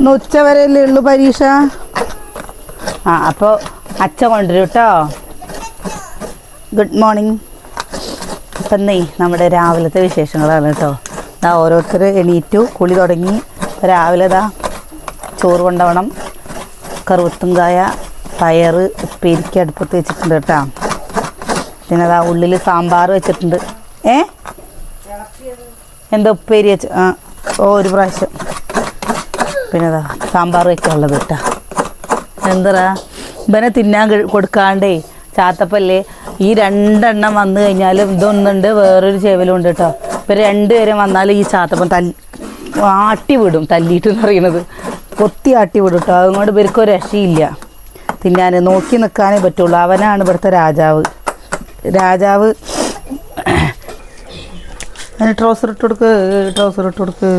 ഇന്ന് ഉച്ച വരെയല്ലേ ഉള്ളൂ പരീക്ഷ? ആ അപ്പോൾ അച്ഛ കൊണ്ടുവരും കേട്ടോ ഗുഡ് മോർണിംഗ് അപ്പം നെയ് നമ്മുടെ രാവിലത്തെ വിശേഷങ്ങളാണ് കേട്ടോ ഇതാ ഓരോരുത്തർ എണീറ്റു കുളി തുടങ്ങി. രാവിലെ ഇതാ ചോറ് കൊണ്ടുപോകണം കറുവത്തുങ്കായ പയർ ഉപ്പേരിക്ക് അടുപ്പത്ത് വെച്ചിട്ടുണ്ട് കേട്ടോ പിന്നെ അതാ ഉള്ളിൽ സാമ്പാർ വെച്ചിട്ടുണ്ട്. ഏ? എന്താ ഉപ്പേരി വെച്ച് ആ ഓ ഒരു പ്രാവശ്യം. പിന്നെ സാമ്പാർ വെക്കാനുള്ളത് കേട്ടോ എന്താ ഇവനെ തിന്നാൻ കൊടുക്കാണ്ടേ ചാത്തപ്പല്ലേ? ഈ രണ്ടെണ്ണം വന്നു കഴിഞ്ഞാലും ഇതൊന്നുണ്ട് വേറൊരു ചെവലുണ്ട് കേട്ടോ ഇപ്പം രണ്ടുപേരും വന്നാലും ഈ ചാത്തപ്പൻ തല്ലി ആട്ടി വിടും തല്ലിയിട്ട് എന്ന് പറയുന്നത് കൊത്തി ആട്ടി വിടും കേട്ടോ അതുകൊണ്ട് ഇവർക്ക് രക്ഷയില്ല. തിന്നാൻ നോക്കി നിൽക്കാനേ പറ്റുള്ളൂ. അവനാണ് ഇവിടുത്തെ രാജാവ്. രാജാവ് അതിന് ട്രൗസർ ഇട്ട് കൊടുക്ക് ട്രൗസർ ഇട്ട് കൊടുക്ക്.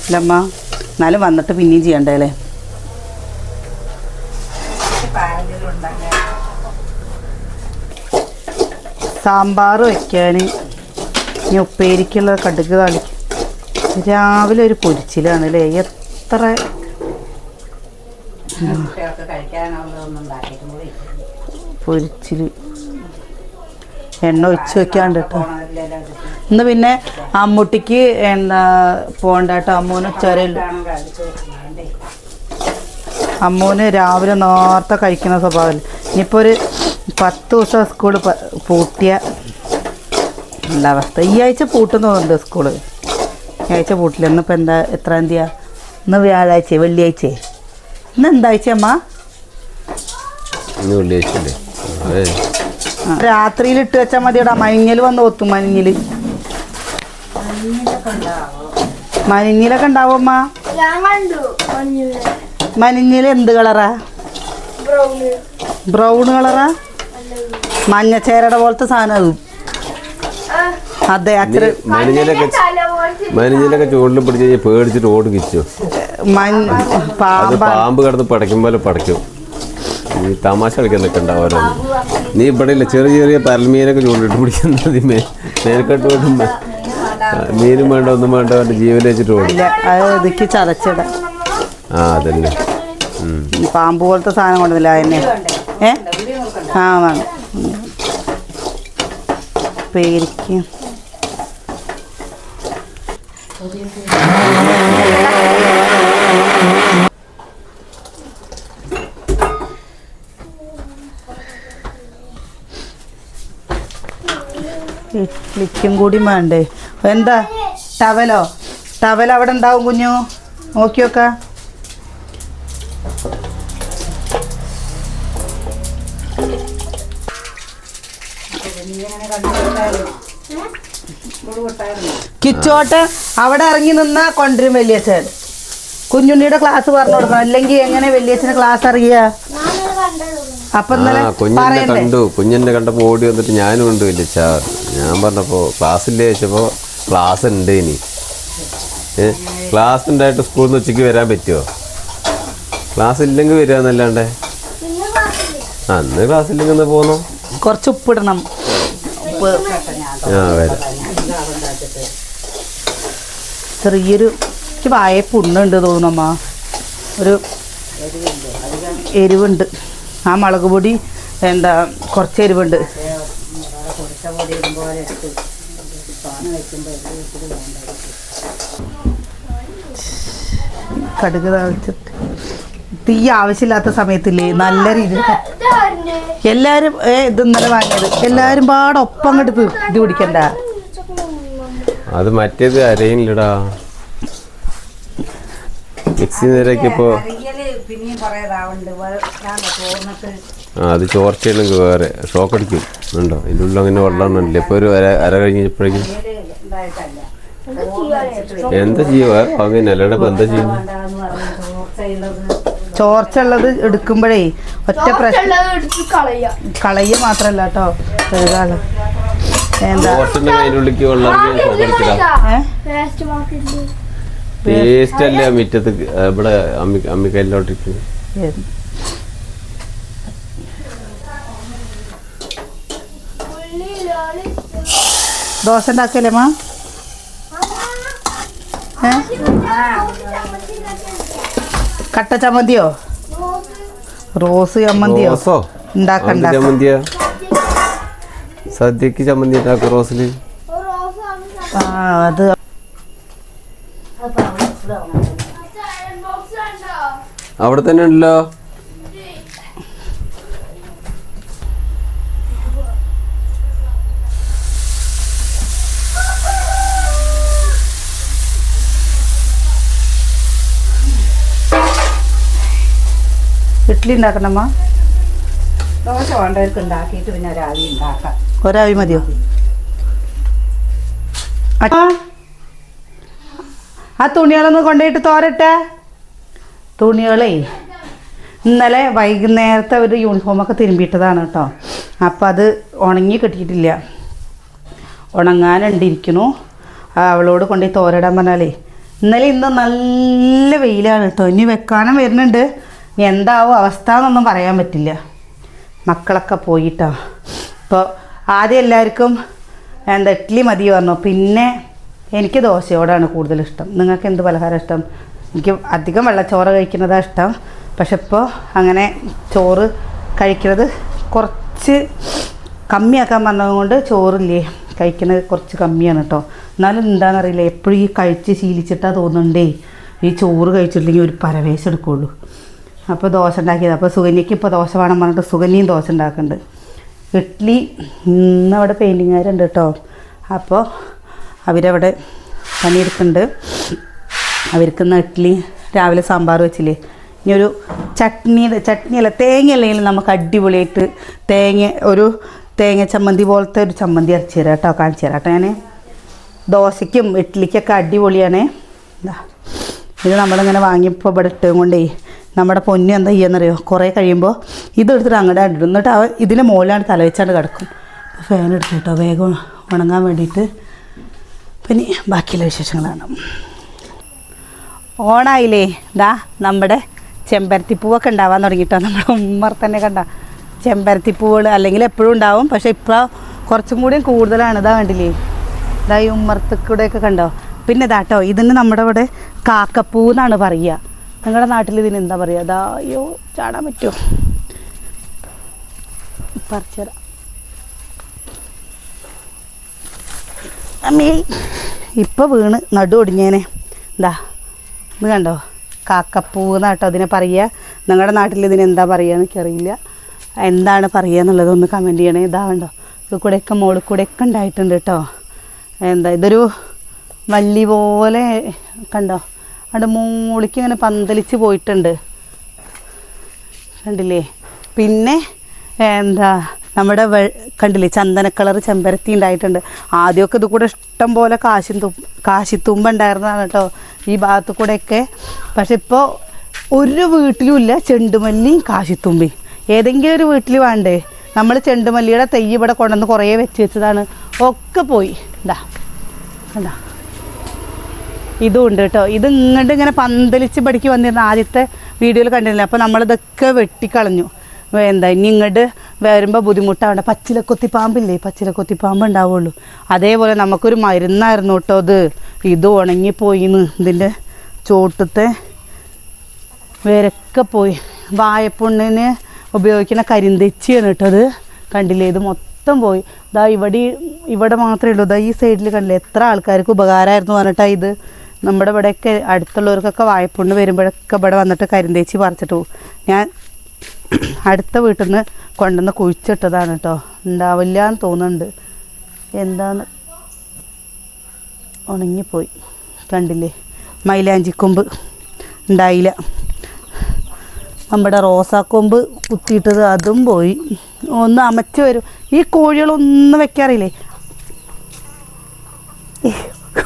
ഇല്ലമ്മ എന്നാലും വന്നിട്ട് പിന്നെയും ചെയ്യണ്ടേ അല്ലേ? സാമ്പാർ വയ്ക്കാൻ ഇനി ഉപ്പേരിക്കുള്ള കടുക് താളിക്കും. രാവിലെ ഒരു പൊരിച്ചിലാണ് അല്ലേ എത്ര പൊരിച്ചിൽ. പൊരിച്ചിൽ എണ്ണ ഒഴിച്ച് വെക്കാണ്ട് കേട്ടോ ഇന്ന് പിന്നെ അമ്മൂട്ടിക്ക് എന്താ പോകണ്ട കേട്ടോ അമ്മൂന് ഉച്ചവരെയുള്ളൂ അമ്മൂന് രാവിലെ നേരത്തെ കഴിക്കുന്ന സ്വഭാവം ഇനിയിപ്പോൾ ഒരു പത്ത് ദിവസം സ്കൂൾ പൂട്ടിയ ഉള്ള അവസ്ഥ. ഈ ആഴ്ച പൂട്ടുന്നുണ്ട് തോന്നുന്നുണ്ട് സ്കൂൾ. ഈ ആഴ്ച പൂട്ടില്ല. ഇന്നിപ്പോൾ എന്താ എത്രാം തീയതിയാ? ഇന്ന് വ്യാഴാഴ്ച വെള്ളിയാഴ്ച. ഇന്ന് എന്താഴ്ച അമ്മ? രാത്രിയിൽ ഇട്ട് വെച്ചാൽ മതിയടാ. മഞ്ഞൾ വന്ന് ഒത്തും മഞ്ഞൾ മഞ്ഞിലൊക്കെ ഉണ്ടാവും അമ്മ? ഞാൻ കണ്ടു മഞ്ഞിൽ. മഞ്ഞിൽ എന്ത് കളറാ? ബ്രൗണ്. ബ്രൗൺ കളറാ? മഞ്ഞച്ചേരയുടെ പോലത്തെ സാധനം അത് അതെ അത്ര പോലത്തെ മനിഞ്ഞിലൊക്കെ ചൂടിൽ പിടിച്ച് കഴിഞ്ഞാൽ പേടിച്ചിട്ട് ഓട് കിച്ചു അത് പാമ്പ് കിടന്ന് പടയ്ക്കും പോലെ പടയ്ക്കും. നീ തമാശ കളിക്കാൻ ഉണ്ടാവാറോ നീ ഇവിടെ ഇല്ല ചെറിയ ചെറിയ പരൽമീനൊക്കെ ചൂണ്ടിട്ട് പിടിക്കുന്നത് മേൽക്കട്ട് ഓടുമ്പോ മീനും വേണ്ട ഒന്നും വേണ്ട അവന്റെ ജീവൻ വെച്ചിട്ട് ഓടും. ഇതിക്ക് ചതച്ചിട. ആ അതന്നെ. പാമ്പ് പോലത്തെ സാധനം കൊണ്ടുവന്നില്ല എന്നെ ഏ? ആ വേണം. പേരിക്ക് ഇഡ്ലിക്കും കൂടി വേണ്ടേ എന്താ? ടവലോ? ടവൽ അവിടെ ഉണ്ടാവും കുഞ്ഞു. നോക്കി നോക്കാം കിച്ചോട്ട് അവിടെ ഇറങ്ങി നിന്നാ കൊണ്ടുവരും വലിയച്ഛൻ. കുഞ്ഞുണ്ണിയുടെ ക്ലാസ് പറഞ്ഞു കൊടുക്കണം. അല്ലെങ്കിൽ എങ്ങനെ വലിയച്ഛന് ക്ലാസ് അറിയാ? അപ്പൊ ആ കുഞ്ഞിനെ കണ്ടു. കുഞ്ഞിന്റെ കണ്ടപ്പോൾ ഓടി വന്നിട്ട് ഞാനും ഉണ്ട് വലിയ ഞാൻ പറഞ്ഞപ്പോൾ ക്ലാസ്സില്ലേ ചോദിച്ചപ്പോ ക്ലാസ് ഉണ്ട് ഇനി. ക്ലാസ് ഉണ്ടായിട്ട് സ്കൂളിൽ നിന്ന് ഉച്ചയ്ക്ക് വരാൻ പറ്റുമോ ക്ലാസ് ഇല്ലെങ്കിൽ വരിക എന്നല്ലാണ്ടേ. അന്ന് ക്ലാസ് ഇല്ലെങ്കിൽ ഒന്ന് പോന്നോ? കുറച്ച് ഉപ്പിടണം. ആ വരാം. ചെറിയൊരു എനിക്ക് വായ പുണ്ണുണ്ട് തോന്നുന്നമ്മ ഒരു എരിവുണ്ട്. ആ മുളക് പൊടി എന്താ കുറച്ച് എരിവുണ്ട്. കടുക് താഴ്ത്തിട്ട് തീ ആവശ്യമില്ലാത്ത സമയത്തില്ലേ നല്ല രീതിയിൽ എല്ലാവരും ഏ ഇത് ഇന്നലെ വാങ്ങിയത്. എല്ലാരും പാടെ ഒപ്പം അങ്ങോട്ട് ഇത് പിടിക്കണ്ട. അത് മറ്റേത് അരയില്ലടാ മിക്സി നേരൊക്കെ ഇപ്പോ അത് ചോർച്ചയാണെങ്കിൽ വേറെ ഷോക്ക് അടിക്കും. ഉണ്ടോ? ഇതിന്റെ ഉള്ളിൽ അങ്ങനെ വെള്ളം ഉണ്ടല്ലേ ഇപ്പോൾ ഒരു അര അര കഴിഞ്ഞപ്പോഴേക്കും എന്താ ചെയ്യുക? അങ്ങനെ അല്ലാണ്ട് ഇപ്പം എന്താ ചോർച്ചയുള്ളത് ചോർച്ച ഉള്ളത് എടുക്കുമ്പോഴേ ഒറ്റ പ്രശ്നം ചോർച്ചുള്ളത് എടുത്ത് കളയാ കളയ മാത്രല്ല കേട്ടോ. വേസ്റ്റ് അല്ലേ മിറ്റത്ത് ഇവിടെ അമ്മി അമ്മിക്കല്ലോട്ടിക്ക് ഏത്? ഉള്ളിലാണ് ദോശ ഉണ്ടാക്കല്ലേ മാ? കട്ട ചമ്മന്തിയോ? റോസ് ചമ്മന്തിയോ? ഉണ്ടാക്കണ്ട ചമ്മന്തിയാ? സദ്യക്ക് ചമ്മന്തി ഉണ്ടാക്കും റോസിൽ? ആ അത് അവിടെ തന്നെ ഉണ്ടല്ലോ? ഇഡ്ഡലി ഉണ്ടാക്കണമ്മ? ദോശ വേണ്ടവർക്ക് ഉണ്ടാക്കിയിട്ട് പിന്നെ രാവിലെ ഉണ്ടാക്കാം. ഒരാവി മതിയോ? ആ തുണികളൊന്ന് കൊണ്ടുപോയിട്ട് തോരട്ടെ. തുണികളേ ഇന്നലെ വൈകുന്നേരത്തെ ഒരു യൂണിഫോമൊക്കെ തിരുമ്പിയിട്ടതാണ് കേട്ടോ. അപ്പം അത് ഉണങ്ങി കിട്ടിയിട്ടില്ല. ഉണങ്ങാനുണ്ടിരിക്കണു ആ, അവളോട് കൊണ്ടുപോയി തോരടാൻ പറഞ്ഞാലേ ഇന്നലെ ഇന്ന് നല്ല വെയിലാണ് കേട്ടോ. ഇനി വെക്കാനും വരുന്നുണ്ട്. ഇനി എന്താവും അവസ്ഥ എന്നൊന്നും പറയാൻ പറ്റില്ല. മക്കളൊക്കെ പോയിട്ടോ. ഇപ്പോൾ ആദ്യം എല്ലാവർക്കും എന്താ ഇഡ്ഡലി മതി പറഞ്ഞു. പിന്നെ എനിക്ക് ദോശയോടാണ് കൂടുതൽ ഇഷ്ടം. നിങ്ങൾക്ക് എന്ത് പലഹാരം ഇഷ്ടം? എനിക്ക് അധികം വെള്ളച്ചോറ് കഴിക്കുന്നതാണ് ഇഷ്ടം. പക്ഷെ ഇപ്പോൾ അങ്ങനെ ചോറ് കഴിക്കുന്നത് കുറച്ച് കമ്മിയാക്കാൻ പറഞ്ഞതുകൊണ്ട് ചോറില്ലേ കഴിക്കുന്നത് കുറച്ച് കമ്മിയാണ് കേട്ടോ. എന്നാലും എന്താണെന്നറിയില്ല എപ്പോഴും ഈ കഴിച്ച് ശീലിച്ചിട്ടാ തോന്നുന്നുണ്ടേ. ഈ ചോറ് കഴിച്ചിട്ടില്ലെങ്കിൽ ഒരു പരവേശം എടുക്കുള്ളൂ. അപ്പോൾ ദോശ ഉണ്ടാക്കിയത്. അപ്പോൾ സുകന്യയ്ക്ക് ഇപ്പോൾ ദോശ വേണം പറഞ്ഞിട്ട് സുകന്യയും ദോശ ഉണ്ടാക്കുന്നുണ്ട്. ഇഡ്ഡലി ഇന്നവിടെ പെയിന്റിങ്ങുകാരുണ്ട് കേട്ടോ അപ്പോൾ അവരവിടെ പണിയെടുക്കുന്നുണ്ട്. അവർക്ക് ഇന്ന് ഇഡ്ഡലി രാവിലെ സാമ്പാർ വെച്ചില്ലേ. ഇനി ഒരു ചട്നി ചട്നി അല്ല തേങ്ങ അല്ലെങ്കിൽ നമുക്ക് അടിപൊളിയായിട്ട് തേങ്ങ ഒരു തേങ്ങ ചമ്മന്തി പോലത്തെ ഒരു ചമ്മന്തി അരച്ചു തരാം കേട്ടോ കാണിച്ചു തരാം കേട്ടോ ഞാൻ ദോശയ്ക്കും ഇഡ്ഡലിക്കൊക്കെ അടിപൊളിയാണേ. ഇത് നമ്മളിങ്ങനെ വാങ്ങിയപ്പോൾ ഇവിടെ ഇട്ടും കൊണ്ടേ നമ്മുടെ പൊന്നു എന്താ ചെയ്യുന്നറിയോ? കുറേ കഴിയുമ്പോൾ ഇതെടുത്തിട്ട് അങ്ങോട്ട് ഇടും എന്നിട്ട് അവ ഇതിന്റെ മുകളിലാണ് തലവെച്ചാണ്ട് കിടക്കും. ഫാൻ എടുത്തു കേട്ടോ വേഗം ഉണങ്ങാൻ വേണ്ടിയിട്ട്. പിന്നെ ബാക്കിയുള്ള വിശേഷങ്ങളാണ്. ഓണായില്ലേ? ദാ നമ്മുടെ ചെമ്പരത്തിപ്പൂവൊക്കെ ഉണ്ടാവാൻ തുടങ്ങിയിട്ടോ നമ്മുടെ ഉമ്മർ തന്നെ കണ്ട ചെമ്പരത്തിപ്പൂവുകൾ അല്ലെങ്കിൽ എപ്പോഴും ഉണ്ടാവും. പക്ഷെ ഇപ്പോൾ കുറച്ചും കൂടിയും കൂടുതലാണ്. ഇതാ കണ്ടില്ലേ? ഇതാ ഈ ഉമ്മർത്തക്കൂടെയൊക്കെ കണ്ടോ? പിന്നെ ഇതാട്ടോ ഇതിന് നമ്മുടെ ഇവിടെ കാക്കപ്പൂ എന്നാണ് പറയുക. നിങ്ങളുടെ നാട്ടിൽ ഇതിന് എന്താ പറയുക അതാ അയ്യോ ചാടാൻ പറ്റുമോ പറിച്ചുതരാം അമ്മേ ഇപ്പം വീണ് നടു ഒടിഞ്ഞേനെ. എന്താ ഇത് കണ്ടോ? കാക്കപ്പൂ എന്നാട്ടോ അതിനെ പറയുക. നിങ്ങളുടെ നാട്ടിൽ ഇതിന് എന്താ പറയുക എനിക്കറിയില്ല. എന്താണ് പറയുക എന്നുള്ളത് ഒന്ന് കമന്റ് ചെയ്യണേ. ഇതാ കണ്ടോ? ഇത് കൂടെയൊക്കെ മോളിൽ കൂടെയൊക്കെ ഉണ്ടായിട്ടുണ്ട് കേട്ടോ. എന്താ ഇതൊരു വള്ളി പോലെ കണ്ടോ? അവിടെ മൂളിക്ക് ഇങ്ങനെ പന്തലിച്ച് പോയിട്ടുണ്ട്. കണ്ടില്ലേ? പിന്നെ എന്താ നമ്മുടെ വെ കണ്ടില്ലേ ചന്ദന കളർ ചെമ്പരത്തി ഉണ്ടായിട്ടുണ്ട്. ആദ്യമൊക്കെ ഇത് കൂടെ ഇഷ്ടം പോലെ കാശി കാശിത്തുമ്പ ഉണ്ടായിരുന്നതാണ് കേട്ടോ ഈ ഭാഗത്ത് കൂടെയൊക്കെ. പക്ഷെ ഇപ്പോൾ ഒരു വീട്ടിലും ഇല്ല ചെണ്ടുമല്ലിയും കാശിത്തുമ്പയും. ഏതെങ്കിലും ഒരു വീട്ടിൽ വേണ്ടേ? നമ്മൾ ചെണ്ടുമല്ലിയുടെ തെയ്യ് ഇവിടെ കൊണ്ടുവന്ന് കുറേ വെച്ച് വെച്ചതാണ്. ഒക്കെ പോയി. ഇതാ. കണ്ടാ ഇതും ഉണ്ട് കേട്ടോ. ഇത് ഇങ്ങോട്ട് ഇങ്ങനെ പന്തലിച്ച് പടിക്ക് വന്നിരുന്ന ആദ്യത്തെ വീഡിയോയിൽ കണ്ടിരുന്നില്ല? അപ്പോൾ നമ്മളിതൊക്കെ വെട്ടിക്കളഞ്ഞു. എന്താ ഇനി ഇങ്ങോട്ട് വരുമ്പോൾ ബുദ്ധിമുട്ടാവണ്ട. പച്ചിലക്കൊത്തി പാമ്പില്ലേ പച്ചിലക്കൊത്തി പാമ്പ് ഉണ്ടാവുള്ളൂ അതേപോലെ നമുക്കൊരു മരുന്നായിരുന്നു കേട്ടോ ഇത്. ഇത് ഉണങ്ങിപ്പോയിന്ന് ഇതിന്റെ ചോട്ടത്തെ. വേരൊക്കെ പോയി. വായപ്പുണ്ണിന് ഉപയോഗിക്കുന്ന കരിന്തെച്ചിയാണ് അത് കണ്ടില്ലേ? ഇത് മൊത്തം പോയി. ഇതാ ഇവിടെ ഇവിടെ മാത്രമേ ഉള്ളൂ. ഇതാ ഈ സൈഡിൽ കണ്ടില്ലേ? എത്ര ആൾക്കാർക്ക് ഉപകാരമായിരുന്നു പറഞ്ഞിട്ടാണ് ഇത്. നമ്മുടെ ഇവിടെയൊക്കെ അടുത്തുള്ളവർക്കൊക്കെ വായ്പുണ്ട് വരുമ്പോഴൊക്കെ ഇവിടെ വന്നിട്ട് കരിന്തേച്ചി പറിച്ചിട്ട് പോകും ഞാൻ അടുത്ത വീട്ടിൽ നിന്ന് കൊണ്ടുവന്ന് കുഴിച്ചിട്ടതാണ് കേട്ടോ ഉണ്ടാവില്ല എന്ന് തോന്നുന്നുണ്ട്. എന്താന്ന്? ഉണങ്ങിപ്പോയി. കണ്ടില്ലേ? മൈലാഞ്ചിക്കൊമ്പ്. ഉണ്ടായില്ല നമ്മുടെ റോസാക്കൊമ്പ് കുത്തിയിട്ടത് അതും പോയി. ഒന്ന് അമച്ച് വരും. ഈ കോഴികളൊന്നും വെക്കാറില്ലേ?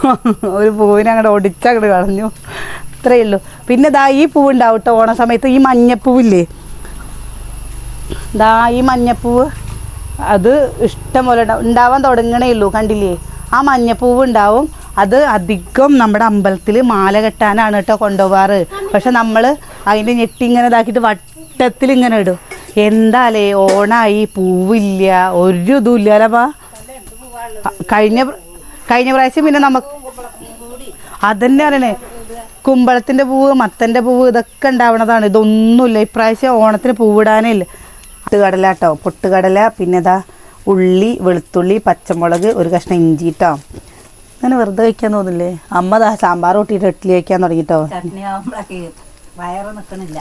ഒരു പൂവിനെ അങ്ങോട്ട് ഒടിച്ചങ്ങോട്ട് കളഞ്ഞു. ഇത്രയേ ഉള്ളൂ. പിന്നെ ദാ ഈ പൂവ് കേട്ടോ ഓണ സമയത്ത് ഈ മഞ്ഞപ്പൂവില്ലേ? ദാ ഈ മഞ്ഞപ്പൂവ്. അത് ഇഷ്ടം പോലെ ഉണ്ടാവാൻ തുടങ്ങണേ ഉള്ളൂ. കണ്ടില്ലേ? ആ മഞ്ഞപ്പൂവ് ഉണ്ടാവും. അത് അധികം നമ്മുടെ അമ്പലത്തിൽ മാല കെട്ടാനാണ് കേട്ടോ കൊണ്ടുപോകാറ് പക്ഷെ നമ്മൾ അതിന്റെ ഞെട്ടി ഇങ്ങനെ ഇതാക്കിയിട്ട് വട്ടത്തിൽ ഇങ്ങനെ ഇടും. എന്താലേ ഓണായി പൂവില്ല ഒരു ഇതും ഇല്ലാലപ്പാ കഴിഞ്ഞ കഴിഞ്ഞ പ്രാവശ്യം പിന്നെ നമുക്ക് അതന്നെ അറിയണേ കുമ്പളത്തിന്റെ പൂവ് മത്തന്റെ പൂവ് ഇതൊക്കെ ഉണ്ടാവണതാണ്. ഇതൊന്നുമില്ല. ഇപ്രാവശ്യം ഓണത്തിന് പൂവിടാനേ ഇല്ല പൊട്ടുകടല കേട്ടോ പൊട്ടുകടല പിന്നെ ഇതാ ഉള്ളി വെളുത്തുള്ളി പച്ചമുളക് ഒരു കഷ്ണം ഇഞ്ചി കേട്ടോ അങ്ങനെ വെറുതെ വയ്ക്കാൻ തോന്നില്ലേ? അമ്മ ദാ സാമ്പാർ കൂട്ടിയിട്ട് ഇഡ്ഡലി വയ്ക്കാൻ തുടങ്ങിട്ടോ. വയറ് നിൽക്കണില്ല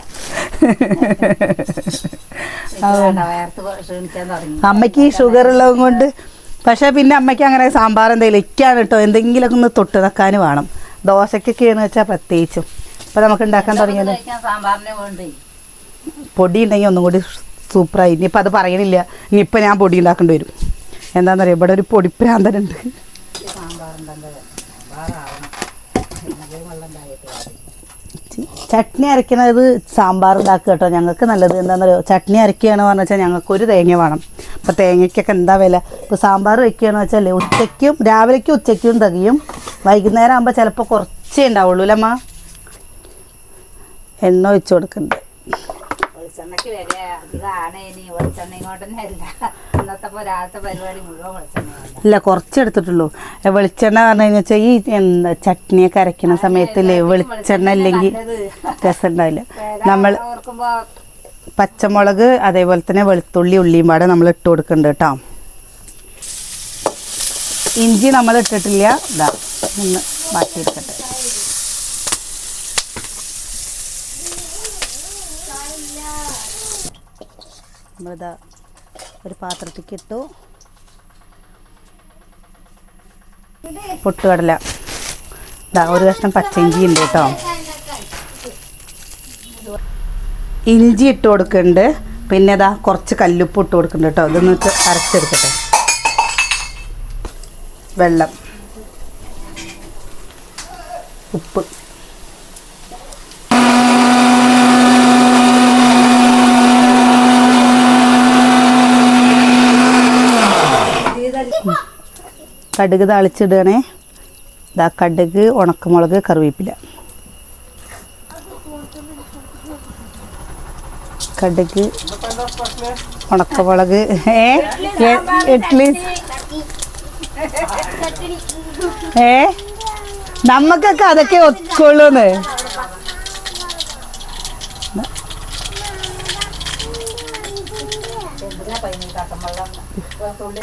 അമ്മയ്ക്ക് ഈ ഷുഗർ ഉള്ളത് കൊണ്ട്. പക്ഷേ പിന്നെ അമ്മയ്ക്ക് അങ്ങനെ സാമ്പാർ എന്തെങ്കിലും ഇക്കാണ് കേട്ടോ എന്തെങ്കിലുമൊക്കെ ഒന്ന് തൊട്ട് നിൽക്കാൻ വേണം. ദോശക്കൊക്കെയാന്ന് വെച്ചാൽ പ്രത്യേകിച്ചും. ഇപ്പം നമുക്ക് ഉണ്ടാക്കാൻ തുടങ്ങിയത്? പൊടി ഉണ്ടെങ്കിൽ ഒന്നും കൂടി സൂപ്പറായി. ഇനിയിപ്പോൾ അത് പറയണില്ല. ഇനിയിപ്പോൾ ഞാൻ പൊടി ഉണ്ടാക്കേണ്ടി വരും. എന്താണെന്നറിയാം ഇവിടെ ഒരു പൊടിപ്രാന്തനുണ്ട് സാമ്പാറുണ്ടെങ്കിൽ സാമ്പാറാവണം പിന്നെ വെള്ളം ഉണ്ടായിട്ട് ചി- ചട്നി അരയ്ക്കണത് സാമ്പാർ ഉണ്ടാക്കുക കേട്ടോ. ഞങ്ങൾക്ക് നല്ലത് എന്താണെന്നറിയോ ചട്നി അരയ്ക്കുകയാണ് പറഞ്ഞു വെച്ചാൽ ഞങ്ങൾക്ക് ഒരു തേങ്ങ വേണം. അപ്പോൾ തേങ്ങയ്ക്കൊക്കെ എന്താ വില? ഇപ്പോൾ സാമ്പാർ വയ്ക്കുകയാണ് വെച്ചാൽ ഉച്ചയ്ക്കും രാവിലേക്കും ഉച്ചയ്ക്കും തികയും വൈകുന്നേരം ആകുമ്പോൾ ചിലപ്പോൾ കുറച്ചേ ഉണ്ടാവുള്ളൂ അല്ലമ്മ എണ്ണ ഒഴിച്ചു കൊടുക്കുന്നുണ്ട് വെളിച്ചെണ്ണയ്ക്ക് വരെ അധികമാണ് ഇനി വെളിച്ചെണ്ണ ഇങ്ങോട്ട് തന്നെ അല്ല ഇന്നത്തെ രാവിലത്തെ പരിപാടി മുഴുവൻ വെളിച്ചെണ്ണ ഇല്ല കുറച്ചെടുത്തിട്ടുള്ളൂ. വെളിച്ചെണ്ണ പറഞ്ഞു കഴിഞ്ഞാൽ ഈ എന്താ ചട്നിയൊക്കെ അരയ്ക്കുന്ന സമയത്തില്ലേ വെളിച്ചെണ്ണ ഇല്ലെങ്കിൽ രസം ഉണ്ടാവില്ല നമ്മൾ പച്ചമുളക് അതേപോലെ തന്നെ വെളുത്തുള്ളി ഉള്ളിയും പാടെ നമ്മൾ ഇട്ട് കൊടുക്കുന്നുണ്ട് കേട്ടോ. ഇഞ്ചി നമ്മൾ ഇട്ടിട്ടില്ല. ഇതാ ഒന്ന് മാറ്റിയെടുക്കട്ടെ നമ്മളിതാ ഒരു പാത്രത്തിലേക്ക് ഇട്ടു പൊട്ടുകടല. ഇതാ ഒരു കഷ്ണം പച്ചഞ്ചി ഉണ്ട് കേട്ടോ. ഇഞ്ചി ഇട്ട് കൊടുക്കുന്നുണ്ട്. പിന്നെ ഇതാ കുറച്ച് കല്ലുപ്പ് ഇട്ട് കൊടുക്കുന്നുണ്ട് കേട്ടോ. ഇതൊന്ന് വെച്ച് അരച്ചെടുക്കട്ടെ. വെള്ളം. ഉപ്പ്. കടുക് താളിച്ചിടുകയാണേ. ഇതാ കടുക് ഉണക്കമുളക് കറിവേപ്പില. കടുക് ഉണക്കമുളക് ഏ ഇഡ്ലി. ഏ നമുക്കൊക്കെ അതൊക്കെ ഒത്തുകൊള്ളൂന്ന്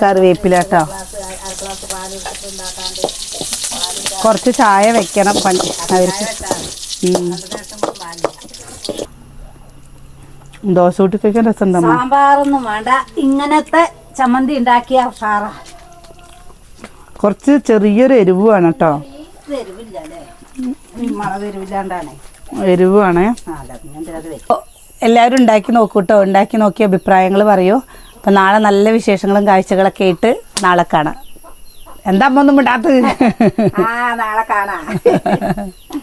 കറിവേപ്പില കേട്ടോ. കുറച്ച് ചായ വെക്കണം പണ്ട് അവർക്ക്. ദോശ കൂട്ടിക്കൊക്കെ രസം സാമ്പാറൊന്നും വേണ്ട. ഇങ്ങനത്തെ ചമ്മന്തി ഉണ്ടാക്കിയ സാറ കുറച്ച് ചെറിയൊരു എരിവ് വേണം കേട്ടോ. എരിവ് അല്ലേ? മഴ തരുവില്ലാണ്ടാണ് എരിവുമാണ് ആ അല്ല ഇങ്ങനത്തെ അത് എല്ലാവരും ഉണ്ടാക്കി നോക്കൂ കേട്ടോ. ഉണ്ടാക്കി നോക്കി അഭിപ്രായങ്ങൾ പറയൂ. അപ്പം നാളെ നല്ല വിശേഷങ്ങളും കാഴ്ചകളൊക്കെ ആയിട്ട് നാളെ കാണാം. എന്താ ഒന്നും വിടാത്തത് ആ നാളെ കാണാം.